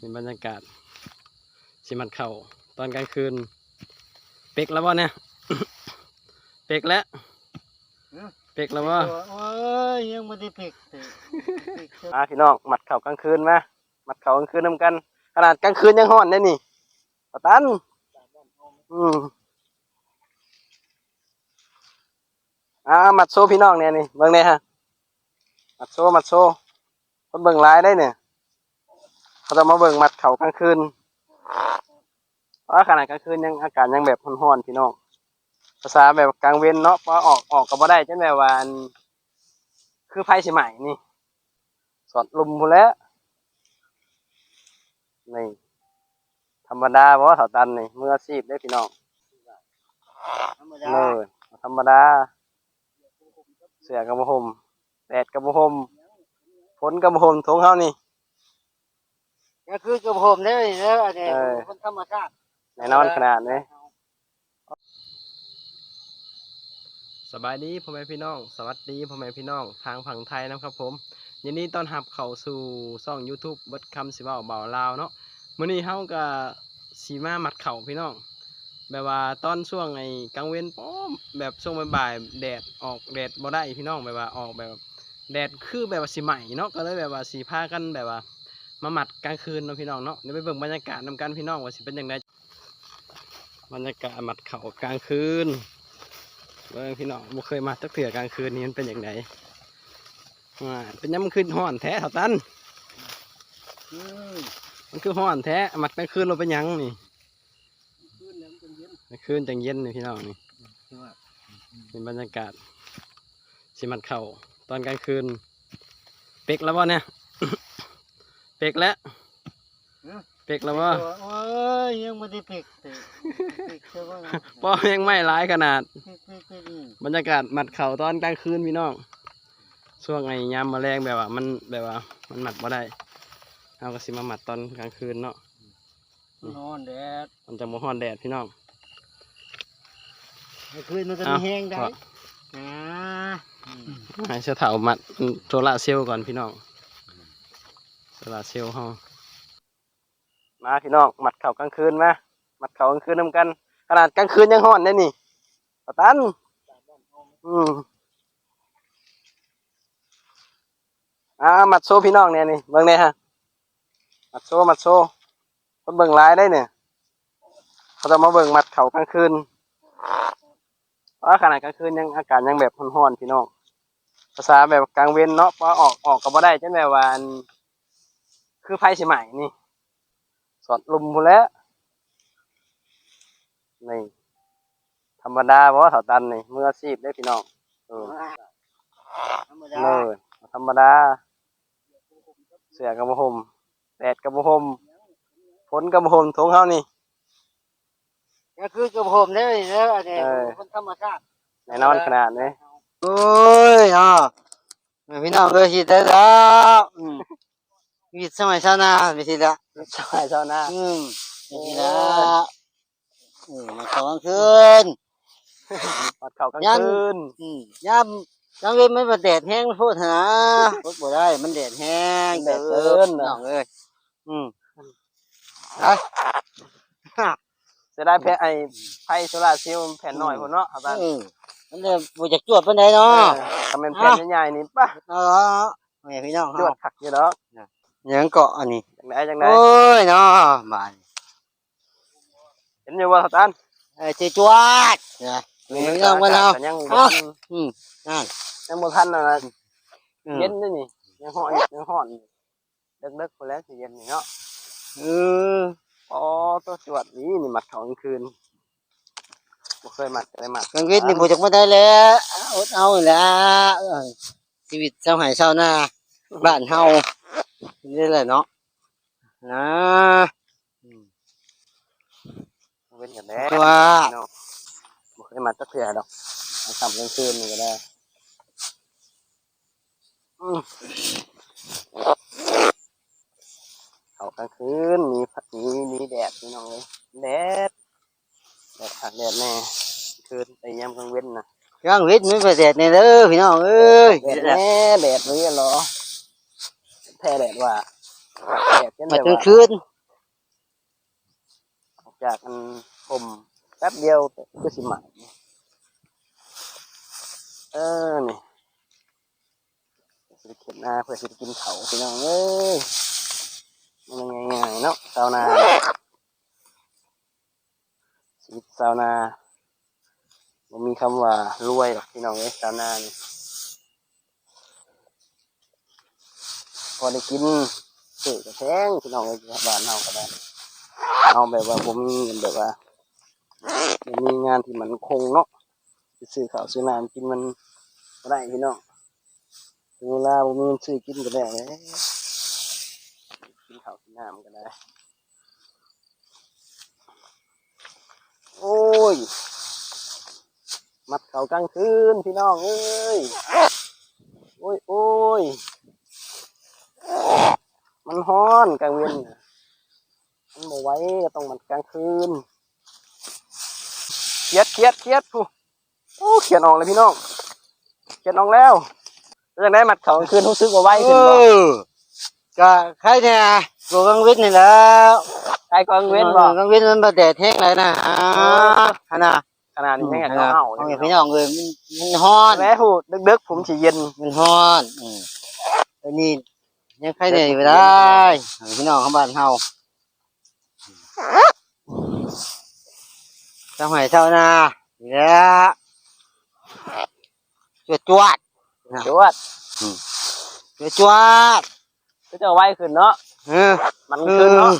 นี่บรรยากาศสิมันเข่าตอนกลางคืน เป็กแล้วบ่เนี่ย เป็กแล้วฮะเป็กแล้วบ่โอ้ยยังไม่ได้ปิกเลยปิกเถอะอ่าพี่น้องมัดเข่ากลางคืนมามัดเข่ากลางคืนนำกัน ขนาดกลางคืนยังห้อนได้นี่ปะตันอืมอ่ามัดโซ่พี่น้องเนี่ยนี่เบิ่งเนี่ยฮะมัดโซ่มัดโซ่คนเบิ่งหลายได้เนี่ย เขาจะมาเบิ่งมัดเข่ากลางคืนเพราะว่าขนาดกลางคืนยังอากาศยังแบบร้อนๆพี่น้องภาษาแบบกลางเว้นเนาะเพราะว่าออกออกก็บ่ได้จังแบบว่าอันคือไพ่สิใหม่นี่ สอดลุมพูนแล้วนี่ธรรมดาเพราะว่าเถาตันนี่มืออาชีพได้พี่น้องธรรมดาเอธรรมดา เสือกับบ่ห่มแดดกับบ่ห่มฝนกับบ่ห่มทงเฮานี่ ก็คือกับผมได้เลยนะอันนี้เออคนธรรมชาติแน่นอนขนาดนี้สบายดีพ่อแม่พี่น้อง สวัสดีพ่อแม่พี่น้อง ทางฝั่งไทยนะครับผมยินดีต้อนรับเข้าสู่ช่อง YouTube เบิดคำสิเว้าเบาลาวเนาะมื้อนี้เฮาก็สีมามัดเข่าพี่น้อง แบบว่าตอนช่วงไอ้กลางเว้นป้อมแบบช่วงบ่ายๆแดดออกแดดบ่ได้พี่น้องแบบว่าออกแบบแดดคือแบบว่าสิใหม่เนาะก็เลยแบบว่าสีพากันแบบว่า มาหมัดกลางคืนนะพี่น้องเนาะเดี๋ยวไปเบิ่งบรรยากาศนำกันพี่น้องว่าสิเป็นอยังไงบรรยากาศหมัดเข่ากลางคืนเบิ่งพี่น้องบ่เคยมาตักเถื่อกลางคืนนี้มันเป็นอยังไงอ่าเป็นยังมันขึ้นห้อนแท้เท่าตันมันคือห้อนแท้หมัดกลางคืนเราเป็นหยังนี่ขึ้นแล้วมันเย็นกลางคืนจังเย็นนี่พี่น้องนี่เป็นบรรยากาศสิหมัดเข่าตอนกลางคืน เป็กแล้วบ่เนี่ย เป็กแล้วเป็กแล้วบ่โอ้ยยังไม่ได้ปิกเลยปิกเถอะว่าป้อยังไม่ร้ายขนาดปิกปิกปิกอืมบรรยากาศหมัดเข่าตอนกลางคืนพี่น้องช่วงไอ้ยามมาแรงแบบว่ามันแบบว่า มันหมัดมาได้เอาก็สิมาหมัดตอนกลางคืนเนาะนอนแดดมันจะมาฮ้อนแดดพี่น้องกลางคืนมันก็เอ้ามีแห้งได้พออ่าอืมให้เสยเถาหมัดโซลาร์เซลล์ก่อนพี่น้องโซ ลาร์เซลเฮามาพี่น้องหมัดเข่ากลางคืนมาหมัดเข่ากลางคืนนำกัน ขนาดกลางคืนยังฮ้อนได้นี่ปะตันอืมอ่าหมัดโซพี่น้องเนี่ยนี่เบิ่งเนี่ยฮะหมัดโซหมัดโซคนเบิ่งหลายได้เนี่ยเขาจะมาเบิ่งหมัดเข่ากลางคืนเพราะขนาดกลางคืนยังอากาศยังแบบร้อนๆพี่น้องภาษาแบบกลางเว้นเนาะเพราะออกออกก็บ่ได้จังแบบว่าอัน คือไพ่สิใหม่นี่ สอดลุมพูนแหล้ว นี่ ธรรมดาเพราะว่าเถาตันนี่มืออาชีพได้อพี่น้องเออธรรมดาเออธรรมดา เสือกับบ่ห่มแดดกับบ่ห่มฝนกับบ่ห่มทงเฮานี่ก็คือกับผมได้เลยนะอันนี้เออคนธรรมชาติแน่นอนขนาดนี้โอ้ยเนาะพี่น้องก็สิได้แล้ว อืมมีสมัยชาวนาไม่ใช่ละสบายเจ้าหน้าอืมไม่ใช่ละอืมมาตอนคืนปัดเข่ากลางยันคืนอืมยามยังเว้นไม่มาแดดแห้งพูดเถอะนะพูดบ่ได้ มันแดดแห้งแดดเกินน้องเอ้ยอืมไปจะได้แพ้ไอ้ไพ่โซลาร์เซลล์แผ่นหน่อยพุ่นเนาะเอาไปอืมมันเลยบ่จักจวดปานใดเนาะทำเป็นแผ่นใหญ่ๆนี่ป่ะเนาะแม่พี่น้องจเฮาวดขักอยู่ดอก ยังเกาะอันนี้จังไดจังไดโอ้ยเนาะบาดเห็นอยู่ว่าเขาตันเอ้ยสิจวดนะแม่พี่น้องมาเนาะแต่ยังเอ้าบ่ทันอืมนั่นยังบ่ทันน่ะนะอืมเย็นนี่นี่ยังฮ้อนยังฮ้อนเด็กๆพุ่นแล้วสิเย็นนี่เนาะเอออ๋อตัวจวดนี่นี่มัดเขากลางคืนบ่เคยมัดจะได้มัดกังวิทย์นี่บ่จักบ่ได้แล้วอดเอาแหล้วชีวิตชาวไร่ชาวนาบ้านเฮา นี่แหละเนาะนะอืมเว้นกันแล้ตัวเนาะบ่เคยมัดจักเทื่อดอกมาทำกลางคืนนี่ก็ได้อืมเขากลางคืนมีพัดมีมีแดดพี่น้องเลยแดดแดดผักแดดแน่คืนแต่ยามกลางเว้นน่ะกังวิทย์มีประเสริฐนี่เด้อพี่น้องเอ้ยแดดแน่แดดเลยเหรอแพ้แดดว่าแดดเช่นมาแบบกลางว่าคืนออกจากมันผมแป๊บเดียวแต่ก็สิใหม่เออนี่สิเข็นหน้าเพื่อสิกินเขาพี่น้องเอ้ยมันยังไงๆเนาะชาวนาชีวิตชาวนาบ่มีคำว่ารวยหรอกพี่น้องเอ้ยชาวนานี่ พอได้กินซื้อกระแพงพี่น้องเอ้ยบ้านเฮาก็ได้เอาแบบว่าผมมีเงินแบบว่ามีงานที่มันคงเนาะซื้อข้าวซื้อน้ำกินมันได้พี่น้องถึงเวลาผมมีเงินซื้อกินก็ได้เลยกินข้าวกินน้ำก็ได้ โอ้ย มัดเขากลางคืนพี่น้องเอ้ย โอ้ยโอ้ย มันฮ้อนกลางเวียนน่ะมันบ่ไหว้ก็ต้องมันกลางคืนเครียดเครียดเครียดผู้โอ้เขียนออกเลยพี่น้องเขียนออกแล้วเรื่องได้มัดเขากลางคืนรู้สึกว่าไหวเอขึ้นบ่อก็ใครเนี่ยตัวกลางวิทย์นี่แหล้วใครกลางเว้นบ่กลางวิทย์มันบ่แดดแห้งเลยนะอ่าขนาดขนาดนี้แม่งขก็นาดเอาเอาเลยพี่น้องเลยมันมันฮ้อนแม่ผู้ดึกๆผมสิเย็นมันฮ้อนอืมอันนี้ ยังใครเนี่ยอยู่ได้พี่น้องของบ้านเฮาเจ้าหอยเจ้านาเนี่ยจวดจวดจวดจวดจวดก็จะไหวขึ้นเนาะเออมันคืนเนาะ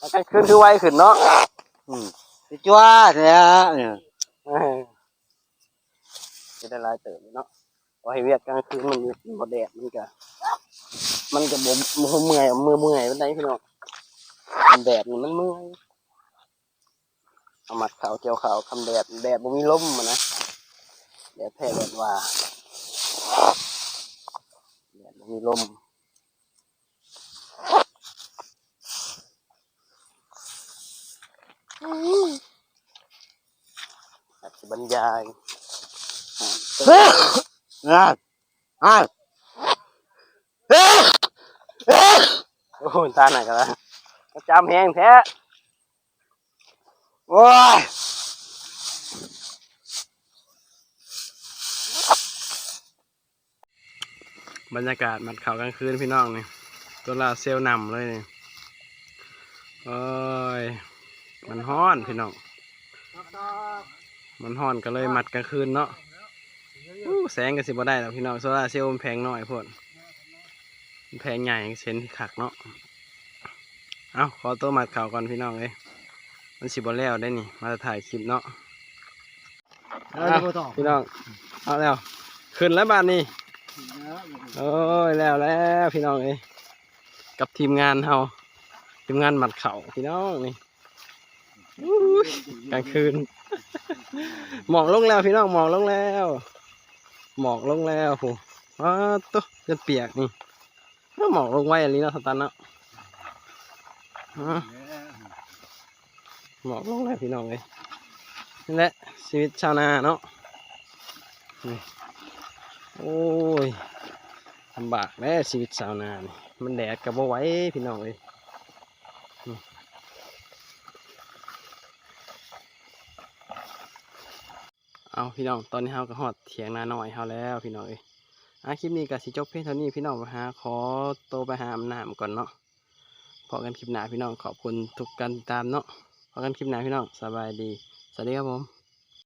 มันกลางคืนคือไหวขึ้นเนาะอืมจวดจวดเนี่ยเนี่ยเออจะได้หลายเติมเนาะพอ ให้เวียกกลางคืนมันมีบ่แดดมันก็มันก็บ่มือเมื่อยมือเมื่อยเปานใดพี่น้องมันแดดนี่มันเมื่อยเอามัดขาวเจียวขาวคำแดดแดดบ่มีลมมันะแดดแพ้แดดว่าแดดบ่มีลมอาจจะบรรยายเฮ้ย อะอะเฮ้เฮ้โอ้ยตาไหนกันละจำแหงแท้โอ้ยบรรยากาศมัดเขากลางคืนพี่น้องนี่ตัวลาเซลนำเลยนี่โอ้ยมันฮ้อนพี่น้อง มันฮ้อนก็เลยมัดกลางคืนเนาะ แสงก็สิบ่ได้แล้วพี่น้องโซลาร์เซลล์มันแพงน้อยพวดมันแพงใหญ่เซนที่ขักเนาะเอาขอตัวมัดเขาก่อนพี่น้องเลยมันสิบ่แล้วได้นี่ มาถ่ายคลิปเนาะเอาดีกว่าต่อพี่น้องเอาแล้วขึ้นแล้วบ้านนี้โอ้ยแล้วแล้วพี่น้องเอ้ยกับทีมงานเฮาทีมงานหมัดเข่าพี่น้องนี่อู้ยกลางคืน หมอกลงแล้วพี่น้องหมอกลงแล้ว หมอกลงแล้วโหว้าตัวจะเปียกนี่หมอกลงไว้อันนี้เนาะสตันเนาะอะหมอกลงแล้วพี่น้องเอ้ยนี่แหละชีวิตชาวนาเนาะโอ้ยลำบากแน่ชีวิตชาวนานี่มันแดดกับบ่ไหว้พี่น้องเอ้ย เอาพี่น้องตอนนี้เฮาก็หอดเถียงนาหน่อยเฮาแล้วพี่น้องเอ้ยอะคลิปนี้กับสิจบเพียงเท่านี้พี่น้องไปหาขอโตวไปหาอาน้ำก่อนเนาะพอกันคลิปหน้าพี่น้องขอบคุณทุกการติดตามเนาะพอกันคลิปหน้าพี่น้องสบายดีสวัสดีครับผม